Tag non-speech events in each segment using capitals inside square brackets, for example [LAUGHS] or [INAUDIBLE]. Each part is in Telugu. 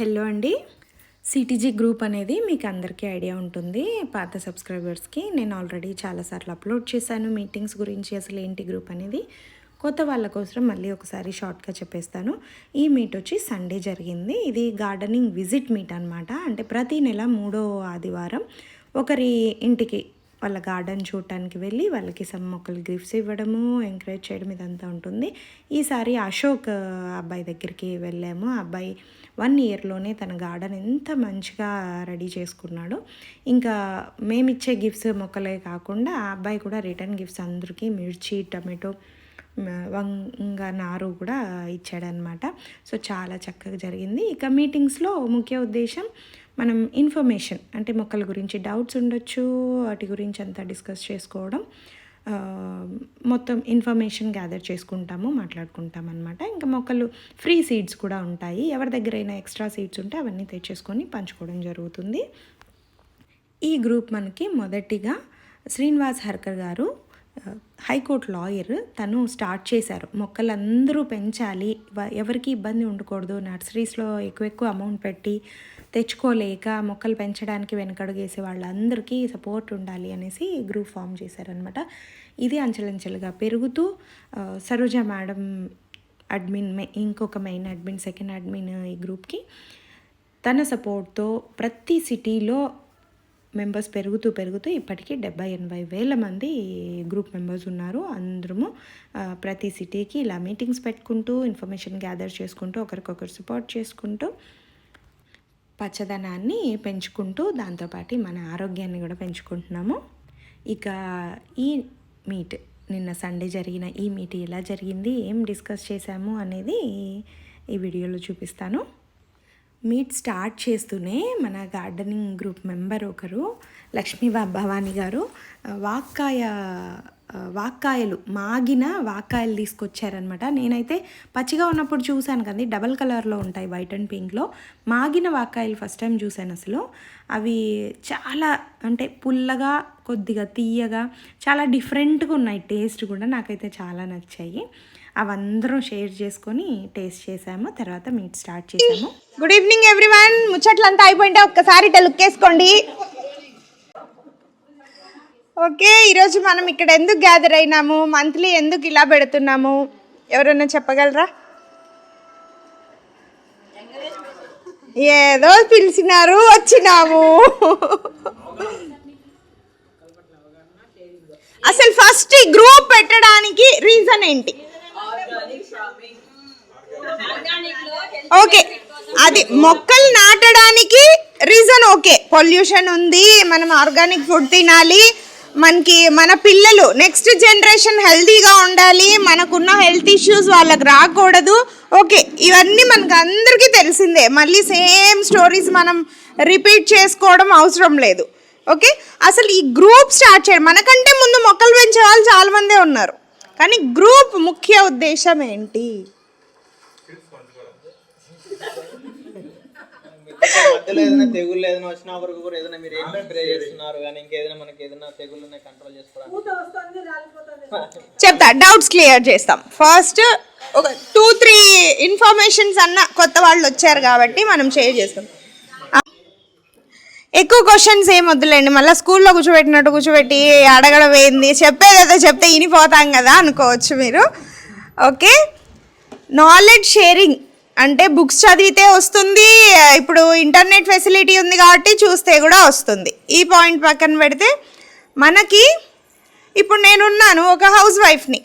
హలో అండి. సిటీజీ గ్రూప్ అనేది మీకు అందరికీ ఐడియా ఉంటుంది. పాత సబ్స్క్రైబర్స్కి నేను ఆల్రెడీ చాలాసార్లు అప్లోడ్ చేశాను మీటింగ్స్ గురించి అసలు ఏంటి గ్రూప్ అనేది. కొత్త వాళ్ళ కోసం మళ్ళీ ఒకసారి షార్ట్గా చెప్పేస్తాను. ఈ మీట్ వచ్చి సండే జరిగింది. ఇది గార్డెనింగ్ విజిట్ మీట్ అనమాట అంటే ప్రతి నెల మూడో ఆదివారం ఒకరి ఇంటికి వాళ్ళ గార్డెన్ చూడటానికి వెళ్ళి వాళ్ళకి సమ్ మొక్కలు గిఫ్ట్స్ ఇవ్వడము ఎంకరేజ్ చేయడం ఇదంతా ఉంటుంది. ఈసారి అశోక్ అబ్బాయి దగ్గరికి వెళ్ళాము. ఆ అబ్బాయి వన్ ఇయర్లోనే తన గార్డెన్ ఎంత మంచిగా రెడీ చేసుకున్నాడు. ఇంకా మేమిచ్చే గిఫ్ట్స్ మొక్కలే కాకుండా ఆ అబ్బాయి కూడా రిటర్న్ గిఫ్ట్స్ అందరికీ మిర్చి టమాటో వంగ నారు కూడా ఇచ్చాడనమాట సో చాలా చక్కగా జరిగింది. ఇక మీటింగ్స్లో ముఖ్య ఉద్దేశం మనం ఇన్ఫర్మేషన్ అంటే మొక్కల గురించి డౌట్స్ ఉండొచ్చు వాటి గురించి అంతా డిస్కస్ చేసుకోవడం మొత్తం ఇన్ఫర్మేషన్ గ్యాదర్ చేసుకుంటాము మాట్లాడుకుంటాం అనమాట ఇంకా మొక్కలు ఫ్రీ సీడ్స్ కూడా ఉంటాయి. ఎవరి దగ్గరైనా ఎక్స్ట్రా సీడ్స్ ఉంటే అవన్నీ తెచ్చేసుకొని పంచుకోవడం జరుగుతుంది. ఈ గ్రూప్ మనకి మొదటిగా శ్రీనివాస్ హర్కర్ గారు హైకోర్టు లాయర్ తను స్టార్ట్ చేశారు. మొక్కలందరూ పెంచాలి. ఎవరికి ఇబ్బంది ఉండకూడదు. నర్సరీస్లో ఎక్కువ ఎక్కువ అమౌంట్ పెట్టి తెచ్చుకోలేక మొక్కలు పెంచడానికి వెనకడుగేసే వాళ్ళందరికీ సపోర్ట్ ఉండాలి అనేసి గ్రూప్ ఫామ్ చేశారనమాట ఇది అంచెలంచెలుగా పెరుగుతూ సరోజ మేడం అడ్మిన్ ఇంకొక మెయిన్ అడ్మిన్ సెకండ్ అడ్మిన్ ఈ గ్రూప్కి తన సపోర్ట్తో ప్రతి సిటీలో మెంబర్స్ పెరుగుతూ పెరుగుతూ ఇప్పటికీ డెబ్బై ఎనభై వేల మంది గ్రూప్ మెంబర్స్ ఉన్నారు. అందరము ప్రతి సిటీకి ఇలా మీటింగ్స్ పెట్టుకుంటూ ఇన్ఫర్మేషన్ గ్యాదర్ చేసుకుంటూ ఒకరికొకరు సపోర్ట్ చేసుకుంటూ పచ్చదనాన్ని పెంచుకుంటూ దాంతోపాటు మన ఆరోగ్యాన్ని కూడా పెంచుకుంటున్నాము. ఇక ఈ మీట్ నిన్న సండే జరిగిన ఈ మీట్ ఎలా జరిగింది ఏం డిస్కస్ చేశాము అనేది ఈ వీడియోలో చూపిస్తాను. మీట్ స్టార్ట్ చేస్తూనే మన గార్డెనింగ్ గ్రూప్ మెంబర్ ఒకరు లక్ష్మీ భవానీ గారు వాక్కాయ వాక్కాయలు మాగిన వాక్కాయలు తీసుకొచ్చారనమాట నేనైతే పచ్చిగా ఉన్నప్పుడు చూశాను కదా డబల్ కలర్లో ఉంటాయి వైట్ అండ్ పింక్లో. మాగిన వాక్కాయలు ఫస్ట్ టైం చూశాను అసలు. అవి చాలా అంటే పుల్లగా కొద్దిగా తీయగా చాలా డిఫరెంట్గా ఉన్నాయి. టేస్ట్ కూడా నాకైతే చాలా నచ్చాయి. అవందరం షేర్ చేసుకొని టేస్ట్ చేసాము తర్వాత మీట్ స్టార్ట్ చేసాము గుడ్ ఈవినింగ్ ఎవ్రీవన్. ముచ్చట్లంతా అయిపోయింటే ఒక్కసారి ఇట్లా లుక్ వేసుకోండి. ఓకే ఈరోజు మనం ఇక్కడ ఎందుకు గ్యాదర్ అయినాము? మంత్లీ ఎందుకు ఇలా పెడుతున్నాము? ఎవరైనా చెప్పగలరా? ఏదో పిలిచినారు వచ్చినాము. అసలు ఫస్ట్ ఈ గ్రూప్ పెట్టడానికి రీజన్ ఏంటి? ఓకే అది మొక్కలు నాటడానికి రీజన్ ఓకే. పొల్యూషన్ ఉంది మనం ఆర్గానిక్ ఫుడ్ తినాలి మనకి మన పిల్లలు నెక్స్ట్ జనరేషన్ హెల్తీగా ఉండాలి మనకున్న హెల్త్ ఇష్యూస్ వాళ్ళకి రాకూడదు. ఓకే ఇవన్నీ మనకు అందరికీ తెలిసిందే. మళ్ళీ సేమ్ స్టోరీస్ మనం రిపీట్ చేసుకోవడం అవసరం లేదు. ఓకే అసలు ఈ గ్రూప్ స్టార్ట్ చేయడం మనకంటే ముందు మొక్కలు పెంచే వాళ్ళు చాలామందే ఉన్నారు. కానీ గ్రూప్ ముఖ్య ఉద్దేశం ఏంటి? మధ్యలో ఏదైనా తెగుళ్ళు ఏదైనా వచ్చినా వరకు కూడా ఏదైనా మీరు ఏం స్ప్రే చేస్తున్నారు కానీ ఇంకేదైనా మనకి ఏదైనా తెగుళ్ళని కంట్రోల్ చేసుకోవడానికి. చెప్తా డౌట్స్ క్లియర్ చేస్తాం. ఫస్ట్ ఒక టూ త్రీ ఇన్ఫర్మేషన్స్ అన్న కొత్త వాళ్ళు వచ్చారు కాబట్టి మనం షేర్ చేస్తాం. ఎక్కువ క్వశ్చన్స్ ఏం వద్దులేండి మళ్ళీ స్కూల్లో కూర్చోబెట్టినట్టు కూర్చోబెట్టి అడగడం ఏంది చెప్పేది ఏదో చెప్తే ఇనిపోతాం కదా అనుకోవచ్చు మీరు. ఓకే నాలెడ్జ్ షేరింగ్ అంటే బుక్స్ చదివితే వస్తుంది ఇప్పుడు ఇంటర్నెట్ ఫెసిలిటీ ఉంది కాబట్టి చూస్తే కూడా వస్తుంది. ఈ పాయింట్ పక్కన పెడితే మనకి ఇప్పుడు నేనున్నాను ఒక హౌస్ వైఫ్ని.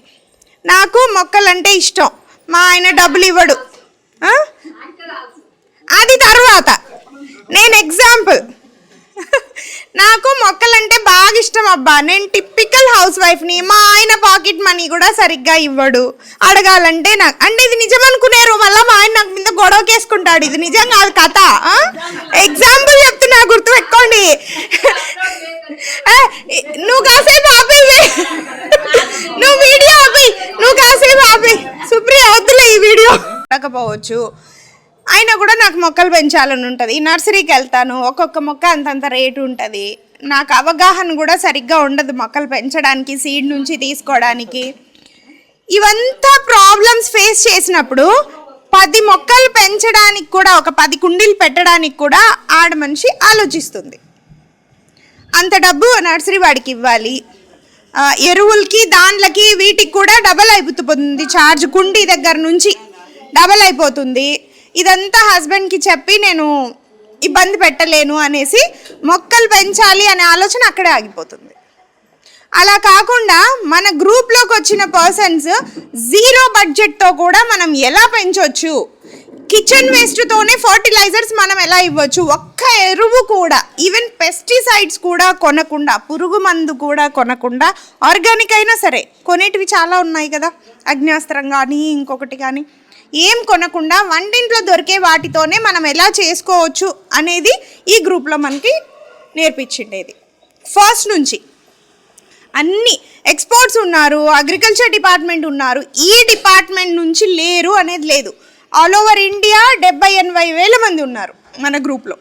నాకు మొక్కలంటే ఇష్టం. మా ఆయన డబ్బులు ఇవ్వడు? అది తర్వాత. నేను ఎగ్జాంపుల్. నాకు మొక్కలంటే బాగా ఇష్టం అబ్బా. నేను టిపికల్ హౌస్ వైఫ్ని మా ఆయన పాకెట్ మనీ కూడా సరిగ్గా ఇవ్వడు. అడగాలంటే నాకు అంటే ఇది నిజం అనుకునేరు మళ్ళీ మా ఆయన నాకు మీద గొడవకేసుకుంటాడు. ఇది నిజం కాదు కథ. ఎగ్జాంపుల్ చెప్తున్నా గుర్తు పెట్టుకోండి నువ్వు కాసేపు ఆపే నువ్వు వీడియో ఆపి నువ్వు కాసేపు ఆపి సుప్రియ వద్దులే ఈ వీడియో. పోవచ్చు అయినా కూడా నాకు మొక్కలు పెంచాలని ఉంటుంది. నర్సరీకి వెళ్తాను ఒక్కొక్క మొక్క అంతంత రేటు ఉంటుంది. నాకు అవగాహన కూడా సరిగ్గా ఉండదు మొక్కలు పెంచడానికి సీడ్ నుంచి తీసుకోవడానికి. ఇవంతా ప్రాబ్లమ్స్ ఫేస్ చేసినప్పుడు పది మొక్కలు పెంచడానికి కూడా ఒక పది కుండీలు పెట్టడానికి కూడా ఆడ మనిషి ఆలోచిస్తుంది. అంత డబ్బు నర్సరీ వాడికి ఇవ్వాలి. ఎరువులకి దాంట్లకి వీటికి కూడా డబల్ అయిపోతుంది. ఛార్జ్ కుండీ దగ్గర నుంచి డబల్ అయిపోతుంది. ఇదంతా హస్బెండ్కి చెప్పి నేను ఇబ్బంది పెట్టలేను అనేసి మొక్కలు పెంచాలి అనే ఆలోచన అక్కడే ఆగిపోతుంది. అలా కాకుండా మన గ్రూప్లోకి వచ్చిన పర్సన్స్ జీరో బడ్జెట్తో కూడా మనం ఎలా పెంచవచ్చు కిచెన్ వేస్ట్తోనే ఫర్టిలైజర్స్ మనం ఎలా ఇవ్వచ్చు? ఒక్క ఎరువు కూడా ఈవెన్ పెస్టిసైడ్స్ కూడా కొనకుండా పురుగు మందు కూడా కొనకుండా ఆర్గానిక్ అయినా సరే కొనేటివి చాలా ఉన్నాయి కదా. అగ్నాస్త్రం కానీ ఇంకొకటి కానీ ఏం కొనకుండా వంటింట్లో దొరికే వాటితోనే మనం ఎలా చేసుకోవచ్చు అనేది ఈ గ్రూప్లో మనకి నేర్పించిండేది. ఫస్ట్ నుంచి అన్ని ఎక్స్పర్ట్స్ ఉన్నారు అగ్రికల్చర్ డిపార్ట్మెంట్ ఉన్నారు ఈ డిపార్ట్మెంట్ నుంచి లేరు అనేది లేదు. ఆల్ ఓవర్ ఇండియా డెబ్బై ఎనభై వేల మంది ఉన్నారు మన గ్రూప్లో.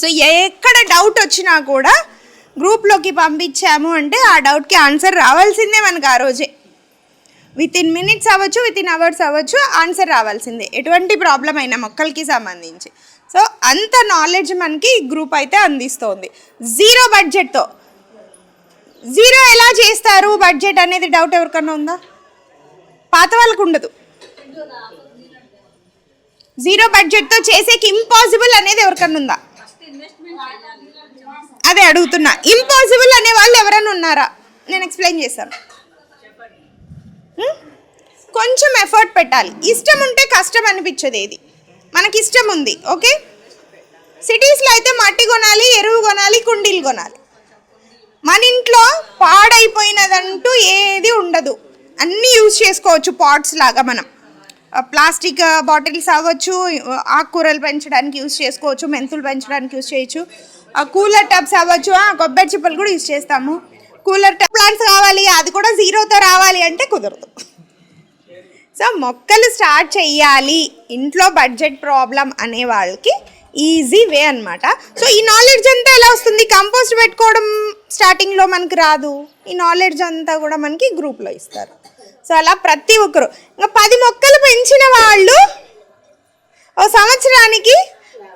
సో ఎక్కడ డౌట్ వచ్చినా కూడా గ్రూప్లోకి పంపించాము అంటే ఆ డౌట్కి ఆన్సర్ రావాల్సిందే మనకు ఆ రోజే. విత్ ఇన్ మినిట్స్ అవ్వచ్చు విత్ ఇన్ అవర్స్ అవ్వచ్చు ఆన్సర్ రావాల్సిందే. ఎటువంటి ప్రాబ్లం అయినా మొక్కలకి సంబంధించి. సో అంత నాలెడ్జ్ మనకి ఈ గ్రూప్ అయితే అందిస్తోంది. జీరో బడ్జెట్తో జీరో ఎలా చేస్తారు? బడ్జెట్ అనేది డౌట్ ఎవరికన్నా ఉందా? పాత వాళ్ళకు ఉండదు. జీరో బడ్జెట్తో చేసేకి ఇంపాసిబుల్ అనేది ఎవరికన్నా ఉందా? అదే అడుగుతున్నా. ఇంపాసిబుల్ అనే వాళ్ళు ఎవరైనా ఉన్నారా? నేను ఎక్స్ప్లెయిన్ చేస్తాను. కొంచెం ఎఫర్ట్ పెట్టాలి. ఇష్టం ఉంటే కష్టం అనిపించదు ఏది. మనకి ఇష్టం ఉంది ఓకే? సిటీస్లో అయితే మట్టి కొనాలి ఎరువు కొనాలి కుండీలు కొనాలి. మన ఇంట్లో పాడైపోయినదంటూ ఏది ఉండదు. అన్నీ యూజ్ చేసుకోవచ్చు పాట్స్ లాగా మనం. ప్లాస్టిక్ బాటిల్స్ అవ్వచ్చు ఆకుకూరలు పెంచడానికి యూజ్ చేసుకోవచ్చు మెంతులు పెంచడానికి యూజ్ చేయొచ్చు. ఆ కూలర్ టబ్స్ అవ్వచ్చు కొబ్బరి చిప్పలు కూడా యూజ్ చేస్తాము. కూలర్ ప్లాంట్స్ కావాలి అది కూడా జీరోతో రావాలి అంటే కుదరదు. సో మొక్కలు స్టార్ట్ చేయాలి ఇంట్లో బడ్జెట్ ప్రాబ్లం అనే వాళ్ళకి ఈజీ వే అనమాట సో ఈ నాలెడ్జ్ అంతా ఎలా వస్తుంది? కంపోస్ట్ పెట్టుకోవడం స్టార్టింగ్లో మనకి రాదు. ఈ నాలెడ్జ్ అంతా కూడా మనకి గ్రూప్లో ఇస్తారు. సో అలా ప్రతి ఒక్కరు ఇంకా పది మొక్కలు పెంచిన వాళ్ళు ఓ సంవత్సరానికి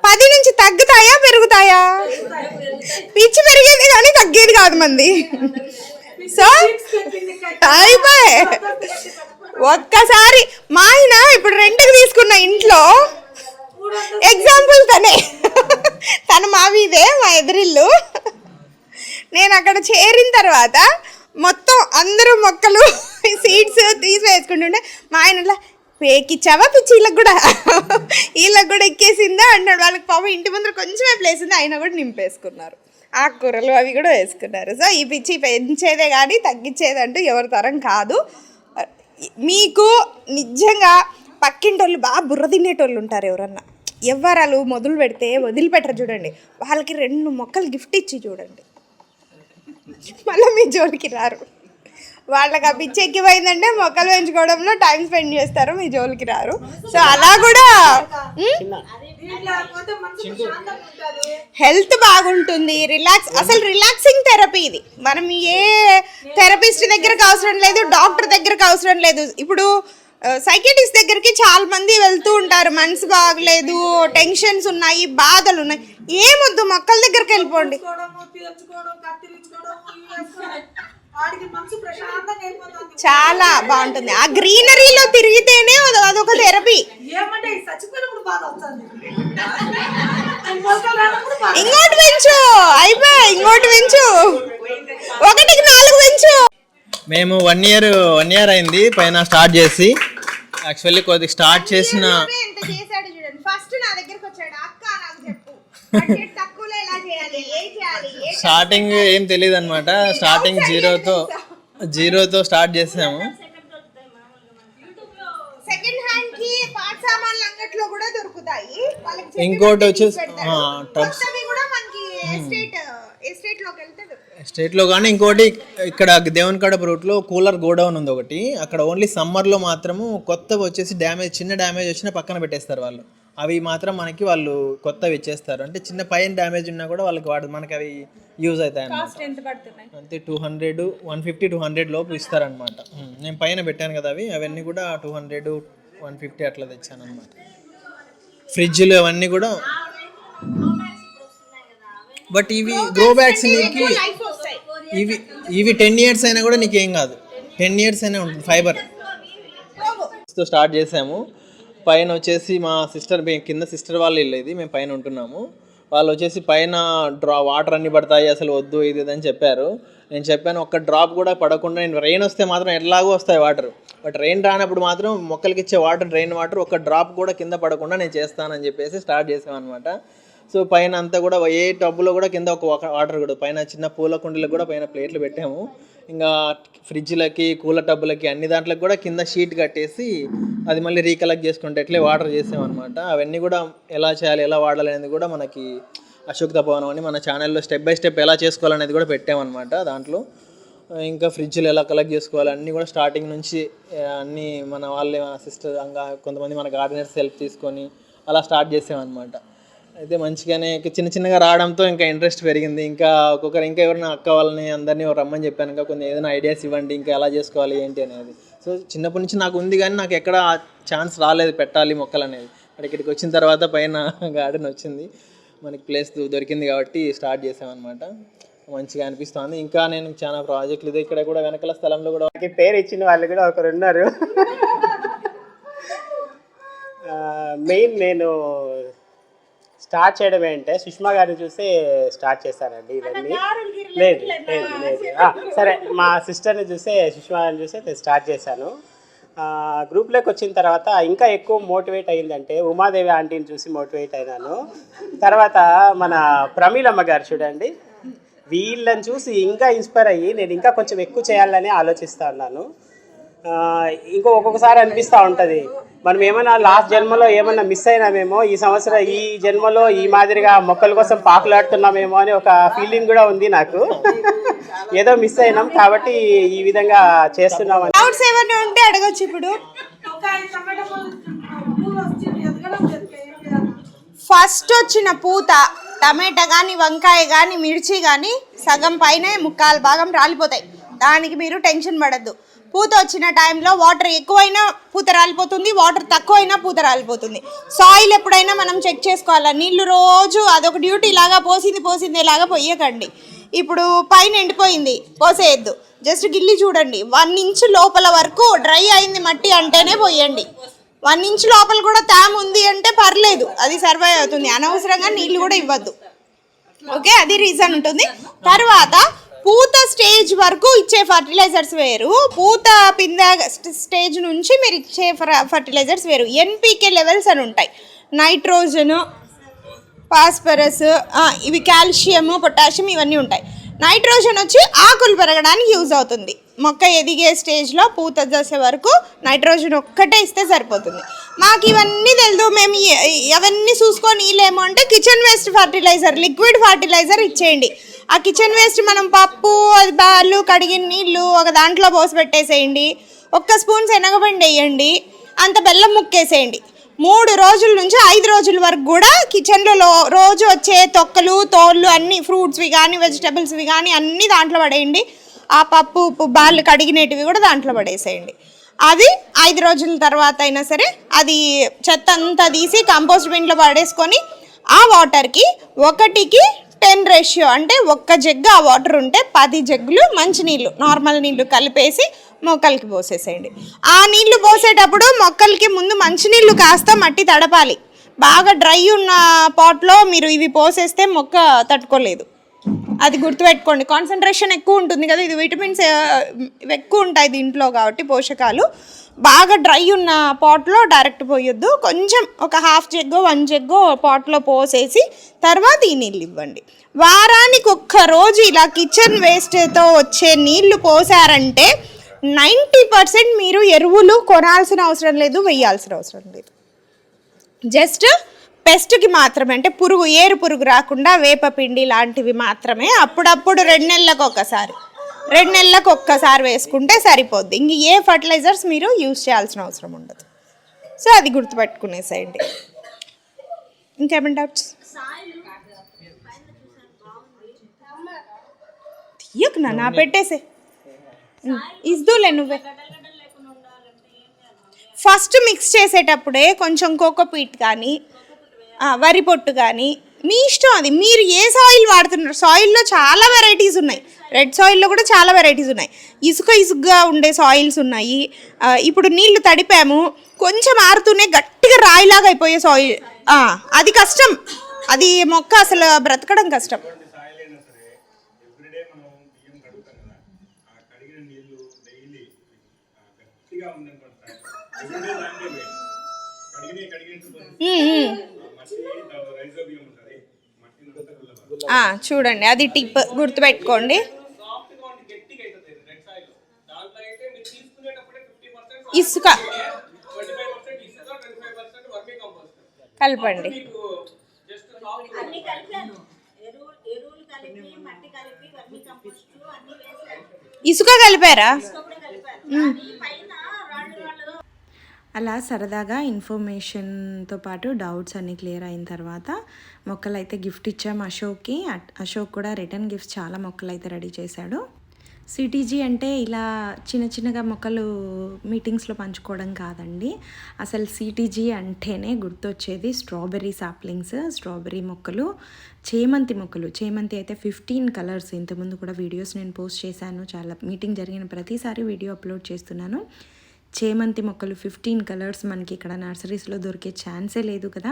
పది నుంచి తగ్గుతాయా పెరుగుతాయా? పిచ్చి పెరిగేది కానీ తగ్గేది కాదు మంది. సో అయిపోయే. ఒక్కసారి మా ఆయన ఇప్పుడు రెంట్కి తీసుకున్న ఇంట్లో ఎగ్జాంపుల్ తనే. తను మా మా ఎదురిల్లు. నేను అక్కడ చేరిన తర్వాత మొత్తం అందరూ మొక్కలు సీడ్స్ తీసి వేసుకుంటుంటే మా ఆయన పేకిచ్చావా? పిచ్చి వీళ్ళకి కూడా? వీళ్ళకి కూడా ఎక్కేసిందా? అన్నాడు. వాళ్ళకి పాపం ఇంటి ముందర కొంచెమే ప్లేస్ ఉంది. అయినా కూడా నింపేసుకున్నారు. ఆకుకూరలు అవి కూడా వేసుకున్నారు. సో ఈ పిచ్చి పెంచేదే కానీ తగ్గించేదంటూ ఎవరి తరం కాదు. మీకు నిజంగా పక్కింటోళ్ళు బాగా బుర్ర తినేటోళ్ళు ఉంటారు ఎవరన్నా. ఎవ్వరాలు మొదలు పెడితే వదిలిపెట్టరు చూడండి. వాళ్ళకి రెండు మొక్కలు గిఫ్ట్ ఇచ్చి చూడండి. మళ్ళీ మీ జోలికి రారు. వాళ్ళకి ఆ పిచ్చి ఎక్కిపోయిందంటే మొక్కలు పెంచుకోవడంలో టైం స్పెండ్ చేస్తారు మీ జోలికి రారు. సో అలా కూడా హెల్త్ బాగుంటుంది రిలాక్స్ అసలు రిలాక్సింగ్ థెరపీ ఇది. మనం ఏ థెరపిస్ట్ దగ్గరకు అవసరం లేదు డాక్టర్ దగ్గరకు అవసరం లేదు. ఇప్పుడు సైకిటిస్ట్ దగ్గరికి చాలా మంది వెళ్తూ ఉంటారు మనసు బాగలేదు టెన్షన్స్ ఉన్నాయి బాధలు ఉన్నాయి. ఏమొద్దు మొక్కల దగ్గరికి వెళ్ళిపోండి. చాలా బాగుంటుంది. ఆ గ్రీనరీలో తిరిగితేనే అది- అదొక థెరపీ. ఇంకోటి పెంచు. అయిపోయి ఇంకోటి పెంచు. ఒకటికి నాలుగు పెంచు. మేము వన్ ఇయర్ వన్ ఇయర్ అయింది పైన స్టార్ట్ చేసి. యాక్చువల్లీ కొద్దిగా స్టార్ట్ చేసిన ఎంత చేశాడు చూడండి. ఫస్ట్ నా దగ్గరికి వచ్చాడు. అక్క నాకు చెప్పు. స్టార్టింగ్ ఏం తెలియదు అనమాట స్టార్టింగ్ జీరోతో జీరోతో స్టార్ట్ చేసాము. ఇంకోటి వచ్చేసి వెళ్తే దొరుకుతాయి. స్టేట్లో కానీ ఇంకోటి ఇక్కడ దేవుని కడప రూట్లో కూలర్ గోడౌన్ ఉంది ఒకటి. అక్కడ ఓన్లీ సమ్మర్లో మాత్రము కొత్తవి వచ్చేసి డ్యామేజ్ చిన్న డ్యామేజ్ వచ్చినా పక్కన పెట్టేస్తారు వాళ్ళు. అవి మాత్రం మనకి వాళ్ళు కొత్తవి ఇచ్చేస్తారు. అంటే చిన్న పైన డ్యామేజ్ ఉన్నా కూడా వాళ్ళకి వాడు మనకి అవి యూజ్ అవుతాయి అన్నమాట అంతే two hundred one fifty two hundred లోపు ఇస్తారనమాట నేను పైన పెట్టాను కదా అవి. అవన్నీ కూడా టూ హండ్రెడ్ వన్ ఫిఫ్టీ అట్లా తెచ్చాను అనమాట ఫ్రిడ్జ్లు అవన్నీ కూడా బట్ ఇవి గ్రో బ్యాగ్స్ నీకు ఇవి ఇవి టెన్ ఇయర్స్ అయినా కూడా నీకేం కాదు. టెన్ ఇయర్స్ అయినా ఉంటుంది ఫైబర్. స్టార్ట్ చేసాము. పైన వచ్చేసి మా సిస్టర్ కింద సిస్టర్ వాళ్ళు ఇల్లు ఇది మేము పైన ఉంటున్నాము. వాళ్ళు వచ్చేసి పైన డ్రా వాటర్ అన్ని పడతాయి అసలు వద్దు ఇది అని చెప్పారు. నేను చెప్పాను ఒక్క డ్రాప్ కూడా పడకుండా నేను రెయిన్ వస్తే మాత్రం ఎలాగో వస్తాయి వాటర్. బట్ రెయిన్ రానప్పుడు మాత్రం మొక్కలకి ఇచ్చే వాటర్ రెయిన్ వాటర్ ఒక డ్రాప్ కూడా కింద పడకుండా నేను చేస్తానని చెప్పేసి స్టార్ట్ చేసామన్నమాట సో పైన అంతా కూడా ఏ టబ్బులో కూడా కింద ఒక వాటర్ కూడా పైన చిన్న పూల కుండీలకు కూడా పైన ప్లేట్లు పెట్టాము. ఇంకా ఫ్రిడ్జ్లకి కూలర్ టబ్బులకి అన్ని దాంట్లోకి కూడా కింద షీట్ కట్టేసి అది మళ్ళీ రీకలెక్ట్ చేసుకుంటే ఎట్లే వాటర్ చేసామన్నమాట అవన్నీ కూడా ఎలా చేయాలి ఎలా వాడాలి అనేది కూడా మనకి అశోక్ తపోవనం అని మన ఛానల్లో స్టెప్ బై స్టెప్ ఎలా చేసుకోవాలనేది కూడా పెట్టామన్నమాట దాంట్లో. ఇంకా ఫ్రిడ్జ్లు ఎలా కలెక్ట్ చేసుకోవాలి అన్నీ కూడా స్టార్టింగ్ నుంచి అన్నీ మన వాళ్ళే మన సిస్టర్ ఇంకా కొంతమంది మన గార్డెనర్స్ హెల్ప్ తీసుకొని అలా స్టార్ట్ చేసామన్నమాట అయితే మంచిగానే ఇక చిన్న చిన్నగా రావడంతో ఇంకా ఇంట్రెస్ట్ పెరిగింది. ఇంకా ఒక్కొక్కరు ఇంకా ఎవరైనా అక్క వాళ్ళని అందరినీ రమ్మని చెప్పాను. ఇంకా కొన్ని ఏదైనా ఐడియాస్ ఇవ్వండి ఇంకా ఎలా చేసుకోవాలి ఏంటి అనేది. సో చిన్నప్పటి నుంచి నాకు ఉంది కానీ నాకు ఎక్కడ ఛాన్స్ రాలేదు పెట్టాలి మొక్కలు అనేది. బట్ ఇక్కడికి వచ్చిన తర్వాత పైన గార్డెన్ వచ్చింది. మనకి ప్లేస్ దొరికింది కాబట్టి స్టార్ట్ చేసామన్నమాట మంచిగా అనిపిస్తుంది. ఇంకా నేను చాలా ప్రాజెక్టులు ఇది ఇక్కడ కూడా వెనకాల స్థలంలో కూడా పేరు ఇచ్చిన వాళ్ళు కూడా ఒకరు ఉన్నారు. [LAUGHS] మెయిన్ నేను స్టార్ట్ చేయడం ఏంటంటే సుష్మా గారిని చూసి స్టార్ట్ చేశానండి ఇవన్నీ. లేదు లేదు లేదు సరే మా సిస్టర్ని చూసే సుష్మా గారిని చూసి నేను స్టార్ట్ చేశాను. గ్రూప్లోకి వచ్చిన తర్వాత ఇంకా ఎక్కువ మోటివేట్ అయ్యిందంటే ఉమాదేవి ఆంటీని చూసి మోటివేట్ అయినాను. తర్వాత మన ప్రమీలమ్మ గారు చూడండి వీళ్ళని చూసి ఇంకా ఇన్స్పైర్ అయ్యి నేను ఇంకా కొంచెం ఎక్కువ చేయాలని ఆలోచిస్తా ఉన్నాను. ఇంకో ఒక్కొక్కసారి అనిపిస్తూ ఉంటుంది. మనం ఏమైనా లాస్ట్ జన్మలో ఏమైనా మిస్ అయినామేమో ఈ సంవత్సరం ఈ జన్మలో ఈ మాదిరిగా మొక్కల కోసం పాకులాడుతున్నామేమో అని ఒక ఫీలింగ్ కూడా ఉంది నాకు. ఏదో మిస్ అయినాం కాబట్టి ఈ విధంగా చేస్తున్నామని. డౌట్స్ ఏమైనా ఉంటే అడగచ్చు ఇప్పుడు. ఫస్ట్ వచ్చిన పూత టమాటా కానీ వంకాయ కానీ మిర్చి కానీ సగం పైనే ముక్కాలు భాగం రాలిపోతాయి. దానికి మీరు టెన్షన్ పడద్దు. పూత వచ్చిన టైంలో వాటర్ ఎక్కువైనా పూత రాలిపోతుంది వాటర్ తక్కువైనా పూత రాలిపోతుంది. సాయిల్ ఎప్పుడైనా మనం చెక్ చేసుకోవాలి? నీళ్ళు రోజు అదొక డ్యూటీ లాగా పోసింది పోసింది లాగా పోయకండి. ఇప్పుడు పైన ఎండిపోయింది పోసేయద్దు. జస్ట్ గిల్లి చూడండి. వన్ ఇంచ్ లోపల వరకు డ్రై అయింది మట్టి అంటేనే పోయండి. వన్ ఇంచ్ లోపల కూడా తేమ ఉంది అంటే పర్లేదు. అది సర్వైవ్ అవుతుంది. అనవసరంగా నీళ్ళు కూడా ఇవ్వద్దు. ఓకే అది రీజన్ ఉంటుంది. తర్వాత పూత స్టేజ్ వరకు ఇచ్చే ఫర్టిలైజర్స్ వేరు. పూత పింద స్టేజ్ నుంచి మీరు ఇచ్చే ఫర్టిలైజర్స్ వేరు. ఎన్పికే లెవెల్స్ అని ఉంటాయి. నైట్రోజను ఫాస్ఫరస్ ఇవి కాల్షియము పొటాషియం ఇవన్నీ ఉంటాయి. నైట్రోజన్ వచ్చి ఆకులు పెరగడానికి యూజ్ అవుతుంది. మొక్క ఎదిగే స్టేజ్లో పూత దశ వరకు నైట్రోజన్ ఒక్కటే ఇస్తే సరిపోతుంది. మాకు ఇవన్నీ తెలుదు. మేము అవన్నీ చూసుకొని ఇలేము అంటే kitchen waste fertiliser liquid fertiliser ఇచ్చేయండి. ఆ కిచెన్ వేస్ట్ మనం పప్పు అది బాళ్ళు కడిగిన నీళ్ళు ఒక దాంట్లో పోసి పెట్టేసేయండి. ఒక్క స్పూన్ శనగపిండి వేయండి. అంత బెల్లం ముక్కేసేయండి. మూడు రోజుల నుంచి ఐదు రోజుల వరకు కూడా కిచెన్లో రోజు వచ్చే తొక్కలు తోళ్ళు అన్నీ ఫ్రూట్స్వి కానీ వెజిటబుల్స్వి కానీ అన్నీ దాంట్లో పడేయండి. ఆ పప్పు ఉప్పు బాళ్ళు కడిగినటివి కూడా దాంట్లో పడేసేయండి. అది ఐదు రోజుల తర్వాత అయినా సరే అది చెత్త అంతా తీసి కంపోస్ట్ బిన్లో పడేసుకొని ఆ వాటర్కి ఒకటికి టెన్ రేషియో అంటే ఒక్క జగ్గు ఆ వాటర్ ఉంటే పది జగ్గులు మంచినీళ్ళు నార్మల్ నీళ్ళు కలిపేసి మొక్కలకి పోసేసేయండి. ఆ నీళ్ళు పోసేటప్పుడు మొక్కలకి ముందు మంచినీళ్ళు కాస్త మట్టి తడపాలి. బాగా డ్రై ఉన్న పాట్లో మీరు ఇవి పోసేస్తే మొక్క తట్టుకోలేదు. అది గుర్తుపెట్టుకోండి కాన్సన్ట్రేషన్ ఎక్కువ ఉంటుంది కదా ఇది విటమిన్స్ ఎక్కువ ఉంటాయి దీంట్లో కాబట్టి పోషకాలు. బాగా డ్రై ఉన్న పాట్లో డైరెక్ట్ పోయొద్దు. కొంచెం ఒక హాఫ్ జగ్గో వన్ జగ్గో పాట్లో పోసేసి తర్వాత ఈ నీళ్ళు ఇవ్వండి. వారానికి ఒక్క రోజు ఇలా కిచెన్ వేస్ట్తో వచ్చే నీళ్ళు పోసారంటే నైంటీ పర్సెంట్ మీరు ఎరువులు కొనాల్సిన అవసరం లేదు వేయాల్సిన అవసరం లేదు. జస్ట్ పెస్ట్కి మాత్రమే అంటే పురుగు ఏరు పురుగు రాకుండా వేపపిండి లాంటివి మాత్రమే అప్పుడప్పుడు రెండు నెలలకు ఒకసారి. రెండు నెలలకు ఒక్కసారి వేసుకుంటే సరిపోద్ది. ఇంక ఏ ఫర్టిలైజర్స్ మీరు యూజ్ చేయాల్సిన అవసరం ఉండదు. సో అది గుర్తుపెట్టుకునేసేయండి ఇంకేమైనా డౌట్స్? తీయకు నా పెట్టేసే. ఇస్తులే నువ్వే. ఫస్ట్ మిక్స్ చేసేటప్పుడే కొంచెం కోకోపీట్ కానీ వరి పొట్టు కానీ మీ ఇష్టం అది. మీరు ఏ సాయిల్ వాడుతున్నారు? సాయిల్లో చాలా వెరైటీస్ ఉన్నాయి. రెడ్ సాయిల్లో కూడా చాలా వెరైటీస్ ఉన్నాయి. ఇసుక ఇసుకగా ఉండే సాయిల్స్ ఉన్నాయి. ఇప్పుడు నీళ్ళు తడిపాము. కొంచెం ఆరుతూనే గట్టిగా రాయిలాగా అయిపోయే సాయిల్ అది కష్టం. అది మొక్క అసలు బ్రతకడం కష్టం. చూడండి. అది టిప్ గుర్తుపెట్టుకోండి. ఇసుక. కలపండి. అన్ని కలిపాను. అలా సరదాగా ఇన్ఫర్మేషన్తో పాటు డౌట్స్ అన్నీ క్లియర్ అయిన తర్వాత మొక్కలు అయితే గిఫ్ట్ ఇచ్చాము అశోక్కి. అట్- అశోక్ కూడా రిటర్న్ గిఫ్ట్స్ చాలా మొక్కలు అయితే రెడీ చేశాడు. సిటీజీ అంటే ఇలా చిన్న చిన్నగా మొక్కలు మీటింగ్స్లో పంచుకోవడం కాదండి. అసలు సిటీజీ అంటేనే గుర్తొచ్చేది స్ట్రాబెర్రీ సాప్లింగ్స్ స్ట్రాబెర్రీ మొక్కలు చేమంతి మొక్కలు. చేమంతి అయితే ఫిఫ్టీన్ కలర్స్. ఇంతకుముందు కూడా వీడియోస్ నేను పోస్ట్ చేశాను. చాలా మీటింగ్ జరిగిన ప్రతిసారి వీడియో అప్లోడ్ చేస్తున్నాను. చేమంతి మొక్కలు ఫిఫ్టీన్ కలర్స్ మనకి ఇక్కడ నర్సరీస్లో దొరికే ఛాన్సే లేదు కదా.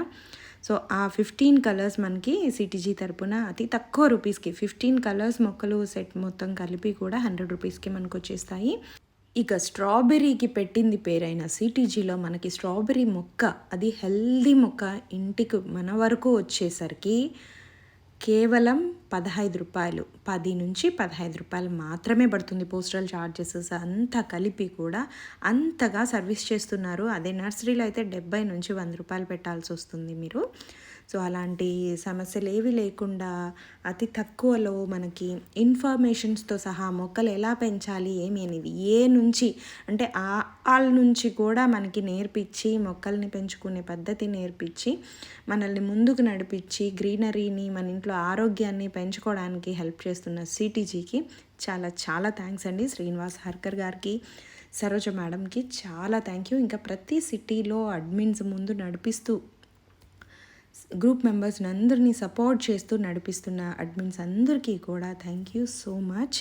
సో ఆ ఫిఫ్టీన్ కలర్స్ మనకి సిటీజీ తరపున అతి తక్కువ రూపీస్కి ఫిఫ్టీన్ కలర్స్ మొక్కలు సెట్ మొత్తం కలిపి కూడా హండ్రెడ్ రూపీస్కి మనకు వచ్చేస్తాయి. ఇక స్ట్రాబెర్రీకి పెట్టింది పేరైన సిటీజీలో మనకి స్ట్రాబెర్రీ మొక్క అది హెల్దీ మొక్క ఇంటికి మన వరకు వచ్చేసరికి కేవలం పదహైదు రూపాయలు పది నుంచి పదహైదు రూపాయలు మాత్రమే పడుతుంది పోస్టల్ చార్జెస్ అంతా కలిపి కూడా అంతగా సర్వీస్ చేస్తున్నారు. అదే నర్సరీలో అయితే డెబ్బై నుంచి వంద రూపాయలు పెట్టాల్సి వస్తుంది మీరు. సో అలాంటి సమస్యలు ఏవి లేకుండా అతి తక్కువలో మనకి ఇన్ఫర్మేషన్స్తో సహా మొక్కలు ఎలా పెంచాలి ఏమి అనేది ఏ నుంచి అంటే ఆ వాళ్ళ నుంచి కూడా మనకి నేర్పించి మొక్కల్ని పెంచుకునే పద్ధతి నేర్పించి మనల్ని ముందుకు నడిపించి గ్రీనరీని మన ఇంట్లో ఆరోగ్యాన్ని పెంచుకోవడానికి హెల్ప్ చేస్తున్న సిటీజీకి చాలా చాలా థ్యాంక్స్ అండి. శ్రీనివాస్ హర్కర్ గారికి సరోజ మేడంకి చాలా థ్యాంక్ యూ. ఇంకా ప్రతి సిటీలో అడ్మిన్స్ ముందు నడిపిస్తూ గ్రూప్ మెంబర్స్ని అందరినీ సపోర్ట్ చేస్తూ నడిపిస్తున్న అడ్మిన్స్ అందరికీ కూడా థ్యాంక్ యూ సో మచ్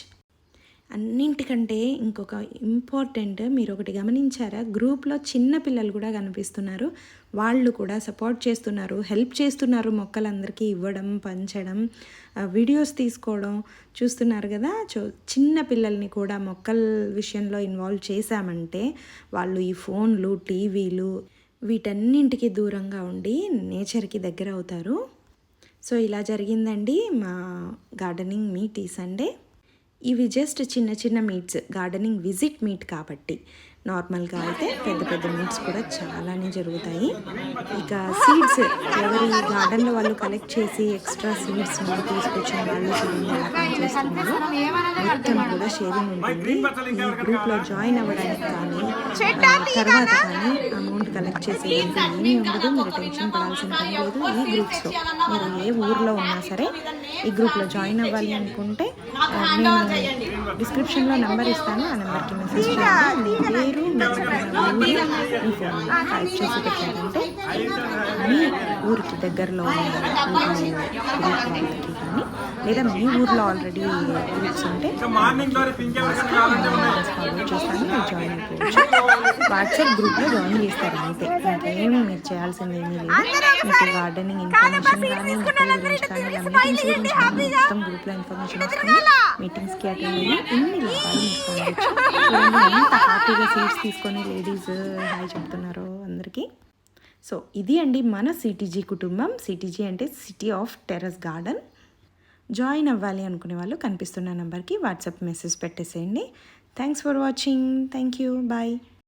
అన్నింటికంటే ఇంకొక ఇంపార్టెంట్ మీరు ఒకటి గమనించారా? గ్రూప్లో చిన్న పిల్లలు కూడా కనిపిస్తున్నారు. వాళ్ళు కూడా సపోర్ట్ చేస్తున్నారు హెల్ప్ చేస్తున్నారు మొక్కలందరికీ ఇవ్వడం పంచడం వీడియోస్ తీసుకోవడం చూస్తున్నారు కదా? చూ చిన్న పిల్లల్ని కూడా మొక్కల విషయంలో ఇన్వాల్వ్ చేశామంటే వాళ్ళు ఈ ఫోన్లు టీవీలు వీటన్నింటికి దూరంగా ఉండి నేచర్కి దగ్గర అవుతారు. సో ఇలా జరిగిందండి మా గార్డెనింగ్ మీట్ ఈ సండే. ఇవి జస్ట్ చిన్న చిన్న మీట్స్ గార్డెనింగ్ విజిట్ మీట్ కాబట్టి. నార్మల్గా అయితే పెద్ద పెద్ద మీట్స్ కూడా చాలానే జరుగుతాయి. ఇక సీడ్స్ ఎవరి గార్డెన్లో వాళ్ళు కలెక్ట్ చేసి ఎక్స్ట్రా సీడ్స్ తీసుకొచ్చిన వాళ్ళు చూడండి ఎలా మొత్తం కూడా షేరింగ్ ఉంటుంది. ఈ గ్రూప్లో జాయిన్ అవ్వడానికి కానీ తర్వాత కానీ అమౌంట్ కలెక్ట్ చేసేదంటే ఏమీ ఉండదు. మీరు టెన్షన్ పడాల్సిన పని లేదు. ఈ గ్రూప్స్లో మీరు ఏ ఊర్లో ఉన్నా సరే ఈ గ్రూప్లో జాయిన్ అవ్వాలి అనుకుంటే డిస్క్రిప్షన్లో నెంబర్ ఇస్తాను ఆ నెంబర్కి మెసేజ్ చేయండి. మీ పేరు మీ ఫోన్ నెంబర్ టైప్ చేసి పెట్టారంటే మీ ఊరికి దగ్గరలో ఉన్న కానీ లేదా మీ ఊర్లో ఆల్రెడీ గ్రూప్స్ ఉంటే ఫాలో చేస్తాను మీరు జాయిన్ అయిపోవచ్చు. వాట్సాప్ గ్రూప్లో జాయిన్ చేస్తారు అంతే. ఇంకేం మీరు చేయాల్సింది ఏమీ లేదు. మీకు గార్డెనింగ్ ఇన్ఫర్మేషన్ కానీ మొక్కల గురించి కానీ ఇలా మీటింగ్స్ గురించి కానీ మొత్తం గ్రూప్లో ఇన్ఫర్మేషన్ వస్తుంది మీటింగ్స్కి అటెండ్ అయ్యి ఎన్ని లాభాలు మీకు పొందొచ్చు చూడండి ఎంత హ్యాపీగా సీట్స్ తీసుకొని లేడీస్ హాయ్ చెప్తున్నారో అందరికీ? సో ఇది అండి మన సిటీజీ కుటుంబం. సిటీజీ అంటే city of terrace garden join అవ్వాలి అనుకునే వాళ్ళు కనిపిస్తున్న నెంబర్కి వాట్సాప్ మెసేజ్ పెట్టేసేయండి. Thanks for watching thank you bye